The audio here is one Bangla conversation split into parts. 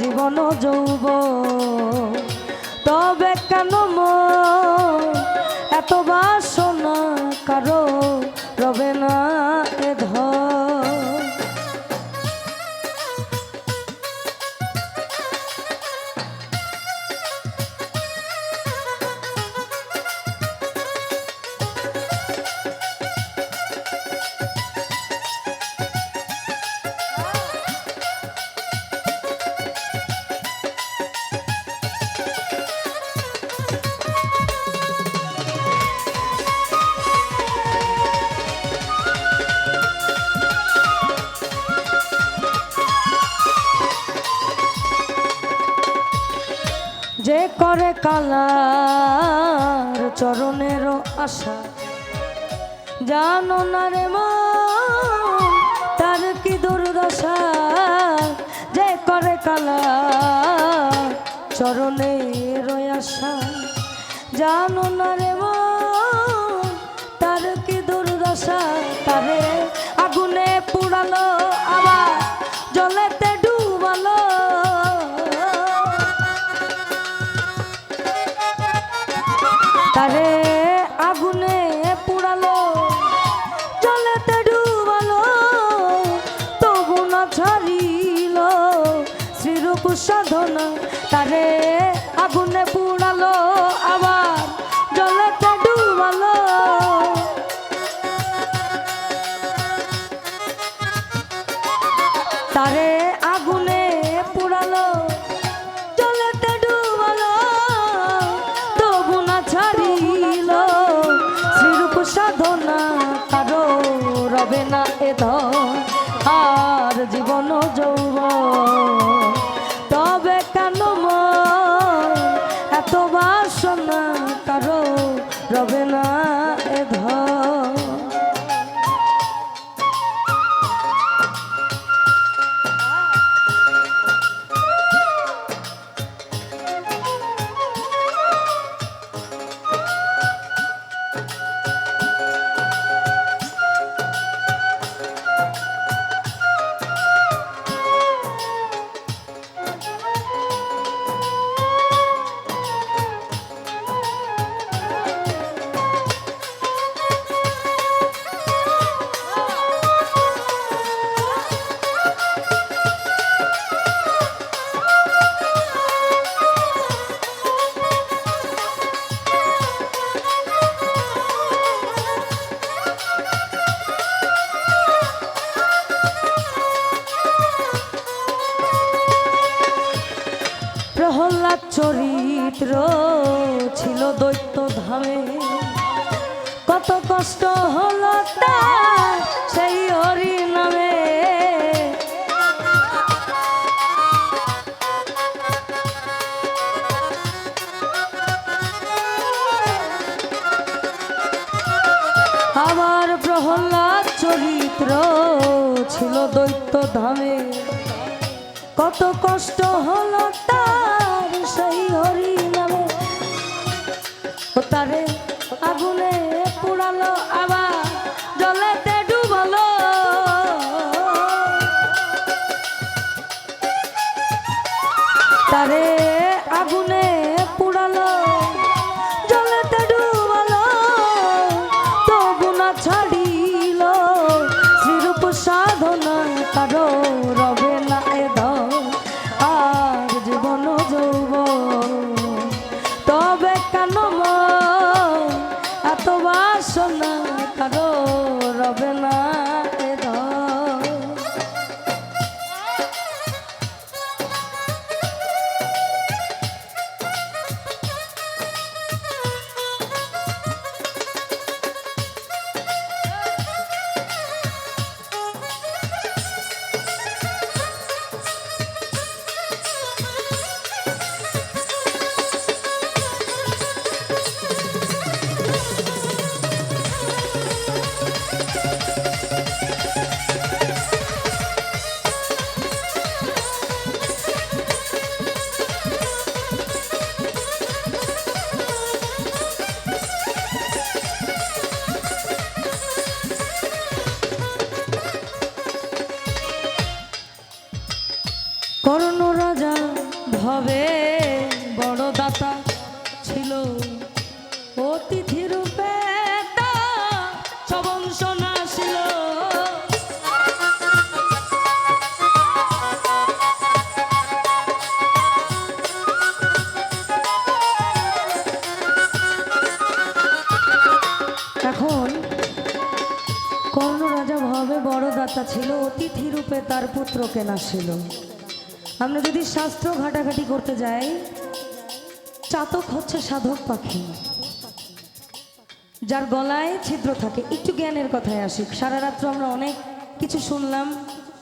জীবন যৌব। তবে কেন এত বাসনা কারও রবে না? যে করে কালার চরণের আশা। জানো না রে মন তার কি দুর্দশা? যে করে কালার চরণের আশা। জানো না রে মন তার কি দুর্দশা? তারে আগুনে পুরালো জীবন চরিত্র ছিল দৈত্য ধামে। কত কষ্ট হলো তার সেই হরি নামে আমার প্রহ্লাদ চরিত্র ছিল দৈত্য ধামে। কত কষ্ট হলো তার সেই হরি তারে আগুনে পুড়ালো আবার জলেতে ডুবালো। তারে আগুনে হবে বড় দাতা ছিল। অতিথি রূপে সবংশ ছিল। এখন কর্ণ রাজা ভাবে বড় ছিল, অতিথি রূপে তার পুত্রকে না ছিল। আমরা যদি শাস্ত্র ঘাটাঘাটি করতে যাই, চাতক হচ্ছে সাধক পাখি। যার গলায় ছিদ্র থাকে। একটু জ্ঞানের কথায় আসি সারা রাত্র আমরা অনেক কিছু শুনলাম,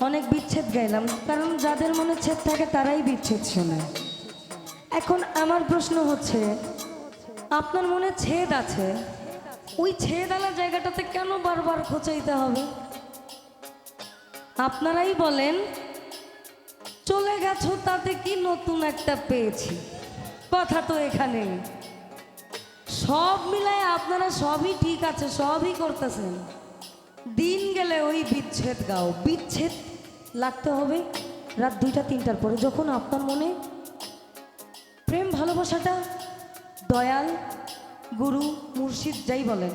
অনেক বিচ্ছেদ গাইলাম। কারণ যাদের মনে ছেদ থাকে, তারাই বিচ্ছেদ শোনে। এখন আমার প্রশ্ন হচ্ছে, আপনার মনে ছেদ আছে? ওই ছেদ আলা জায়গাটাতে কেন বারবার খোঁচাইতে হবে? আপনারাই বলেন চলে গেছো, তাতে কি নতুন একটা পেয়েছি? কথা তো এখানে সব মিলায় আপনারা সবই ঠিক আছে, সবই করতেছেন। দিন গেলে ওই বিচ্ছেদ গাও। বিচ্ছেদ লাগতে হবে রাত দুইটা, তিনটার পরে। যখন আপনার মনে প্রেম, ভালোবাসাটা দয়াল, গুরু, মুর্শিদ যাই বলেন,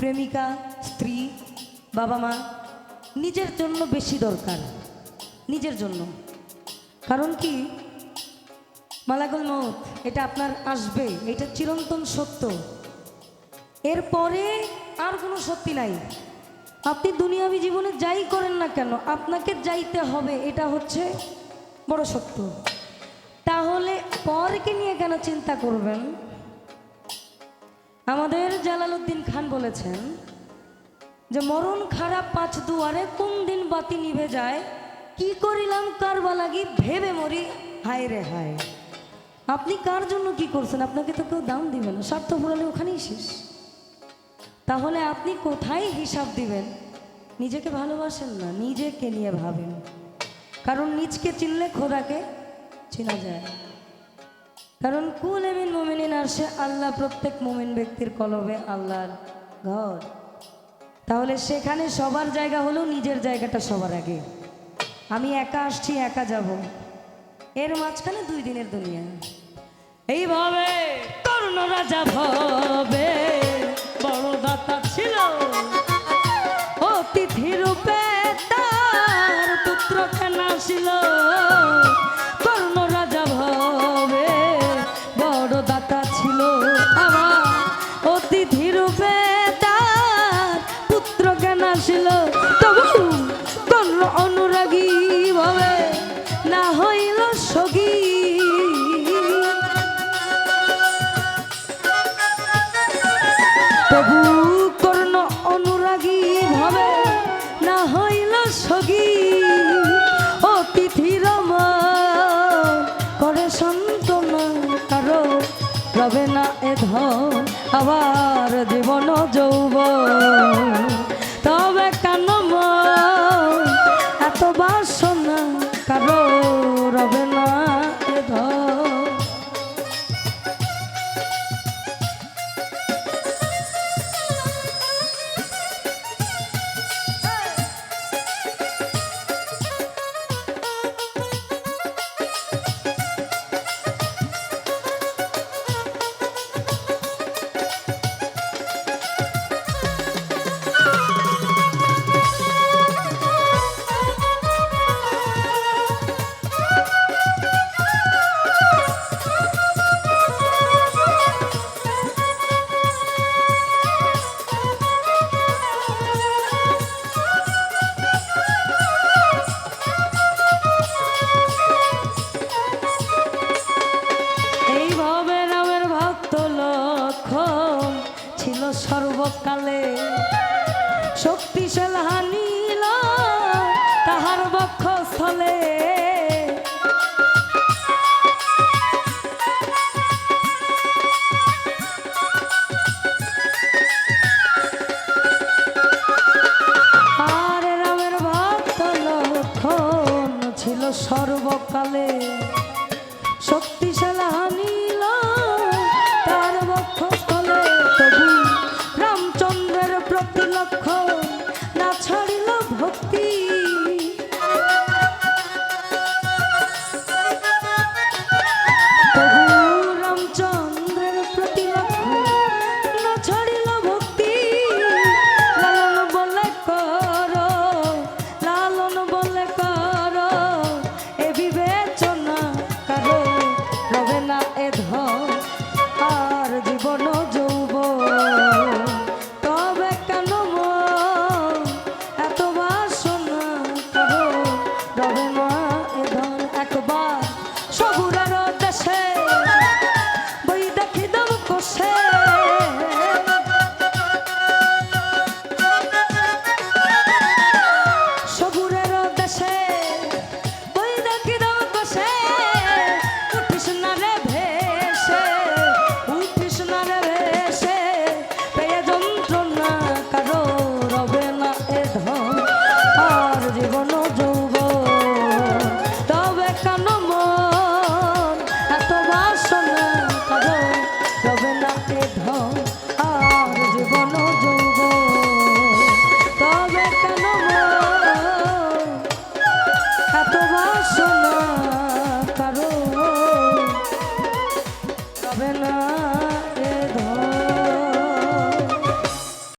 প্রেমিকা, স্ত্রী, বাবা মা, নিজের জন্য বেশি দরকার। নিজের জন্য। কারণ কি? মালাকুল মত এটা আপনার আসবে, এটা চিরন্তন সত্য। এরপরে আর কোনো সত্যি নাই। আপনি দুনিয়াবি জীবনে যাই করেন না কেন, আপনাকে যাইতে হবে, এটা হচ্ছে বড় সত্য। তাহলে পরকে নিয়ে কেন চিন্তা করবেন? আমাদের জালালউদ্দিন খান বলেছেন যে, মরণ খারাপ পাঁচ দুয়ারে কোন দিন বাতি নিভে যায়? কি করিলাম কারবা লাগি ভেবে মরি? হায় রে হায়। আপনি কার জন্য কি করছেন? আপনাকে তো কেউ দাম দিবে না। স্বার্থ ফুরালে ওখানেই শেষ। তাহলে আপনি কোথায় হিসাব দিবেন? নিজেকে ভালোবাসেন না, নিজেকে নিয়ে ভাবেন। কারণ নিজকে চিনলে খোদাকে চেনা যায়। কারণ কুল এমিন মোমিনিন আসে আল্লাহ, প্রত্যেক মোমিন ব্যক্তির কলবে আল্লাহর ঘর। তাহলে সেখানে সবার জায়গা হলো নিজের জায়গাটা সবার আগে। আমি একা আসছি, একা যাব। এর মাঝখানে দুই দিনের দুনিয়া। এইভাবে তরুণ রাজা ভবে, বড় দাতা ছিল। অতিথি রূপে তার পুত্র কেনা ছিল। আবার জীবন যৌব শক্তিশাল ধর